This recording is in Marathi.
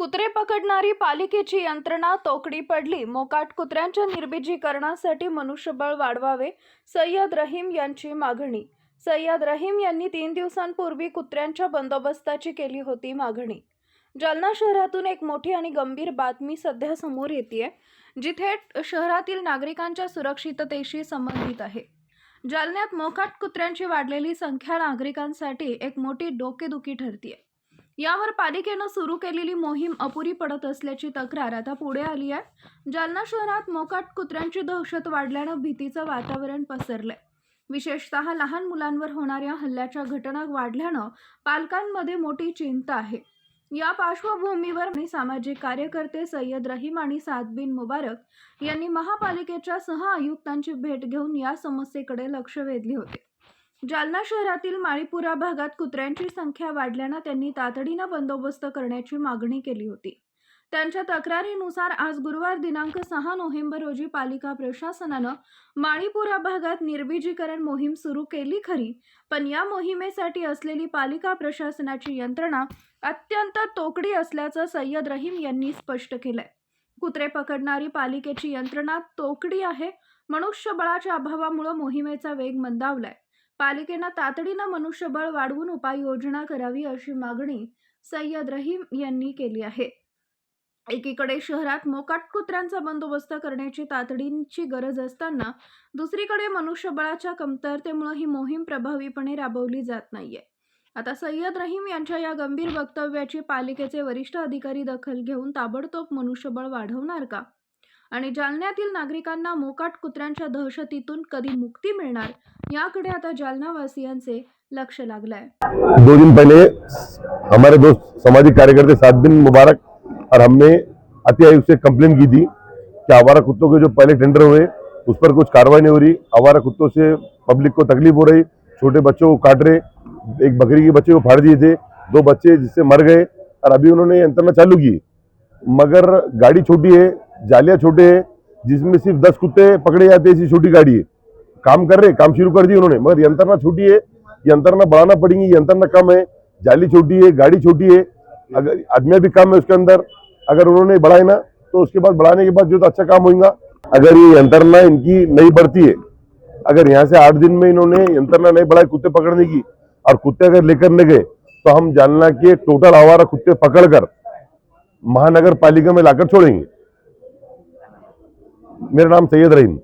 कुत्रे पकडणारी पालिकेची यंत्रणा तोकडी पडली. मोकाट कुत्र्यांच्या निर्बिजीकरणासाठी मनुष्यबळ वाढवावे सय्यद रहीम यांची मागणी. सय्यद रहीम यांनी तीन दिवसांपूर्वी कुत्र्यांच्या बंदोबस्ताची केली होती मागणी. जालना शहरातून एक मोठी आणि गंभीर बातमी सध्या समोर येते जिथे शहरातील नागरिकांच्या सुरक्षिततेशी संबंधित आहे. जालन्यात मोकाट कुत्र्यांची वाढलेली संख्या नागरिकांसाठी एक मोठी डोकेदुखी ठरतीये. यावर पालिकेनं सुरू केलेली मोहीम अपुरी पडत असल्याची तक्रार आता पुढे आली आहे. जालना शहरात मोकाट कुत्र्यांची दहशत वाढल्यानं भीतीचं वातावरण पसरलंय. विशेषतः लहान मुलांवर होणाऱ्या हल्ल्याच्या घटना वाढल्यानं पालकांमध्ये मोठी चिंता आहे. या पार्श्वभूमीवर मी सामाजिक कार्यकर्ते सय्यद रहीम आणि सादबिन मुबारक यांनी महापालिकेच्या सह आयुक्तांची भेट घेऊन या समस्येकडे लक्ष वेधले होते. जालना शहरातील माळीपुरा भागात कुत्र्यांची संख्या वाढल्यानं त्यांनी तातडीनं बंदोबस्त करण्याची मागणी केली होती. त्यांच्या तक्रारीनुसार आज गुरुवार दिनांक सहा नोव्हेंबर रोजी पालिका प्रशासनानं माळीपुरा भागात निर्बीजीकरण मोहीम सुरू केली खरी पण या मोहिमेसाठी असलेली पालिका प्रशासनाची यंत्रणा अत्यंत तोकडी असल्याचं सय्यद रहीम यांनी स्पष्ट केलंय. कुत्रे पकडणारी पालिकेची यंत्रणा तोकडी आहे मनुष्यबळाच्या अभावामुळे मोहिमेचा वेग मंदावलाय. पालिकेनं तातडीनं मनुष्यबळ वाढवून उपाययोजना करावी अशी मागणी सय्यद रहीम यांनी केली आहे. एकीकडे शहरात मोकाट कुत्र्यांचा बंदोबस्त करण्याची तातडीची गरज असताना दुसरीकडे मनुष्यबळाच्या कमतरतेमुळे ही मोहीम प्रभावीपणे राबवली जात नाहीये. आता सय्यद रहीम यांच्या या गंभीर वक्तव्याची पालिकेचे वरिष्ठ अधिकारी दखल घेऊन ताबडतोब मनुष्यबळ वाढवणार का? आणि जालन्यातील नागरिकांना मोकाट कुत्र्यांच्या दहशतीतून कधी मुक्ती मिळणार याकडे आता जालनावासियांचे लक्ष लागलंय. दो दिन पहले हमारे दोस्त सामाजिक कार्यकर्ते सात दिन मुबारक और हमने अति आयुक्त से कंप्लेन की थी कि आवारा कुत्तों के जो पहले टेंडर हुए उस पर कुछ कार्रवाई नहीं हो रही। आवारा कुत्तों से पब्लिक को तकलीफ हो रही। छोटे बच्चों को काट रहे। एक बकरी के बच्चे को फाड़ दिए थे। दो बच्चे जिससे मर गए और अभी उन्होंने यंत्रणा चालू की। मगर गाड़ी छोटी है जालियाँ छोटे हैं, जिसमें सिर्फ़ दस कुत्ते पकड़े जाते हैं ऐसी छोटी गाड़ी है। काम कर रहे काम शुरू कर दी उन्होंने, मगर यंत्रणा छोटी है यंत्रणा बढ़ाना पड़ेगी यंत्रणा कम है, जाली छोटी है, गाड़ी छोटी है, अगर आदमियाँ भी कम है उसके अंदर, अगर उन्होंने बढ़ाए ना तो उसके बाद बढ़ाने के बाद जो तो अच्छा काम होगा अगर ये यंत्रणा इनकी नहीं बढ़ती है, अगर यहाँ से आठ दिन में इन्होंने यंत्रणा नहीं बढ़ाई कुत्ते पकड़ने की, और कुत्ते अगर लेकर नहीं गए तो हम जालना के टोटल आवारा कुत्ते पकड़कर महानगर पालिका में लाकर छोड़ेंगे। मेरा नाम सैयद रहीम।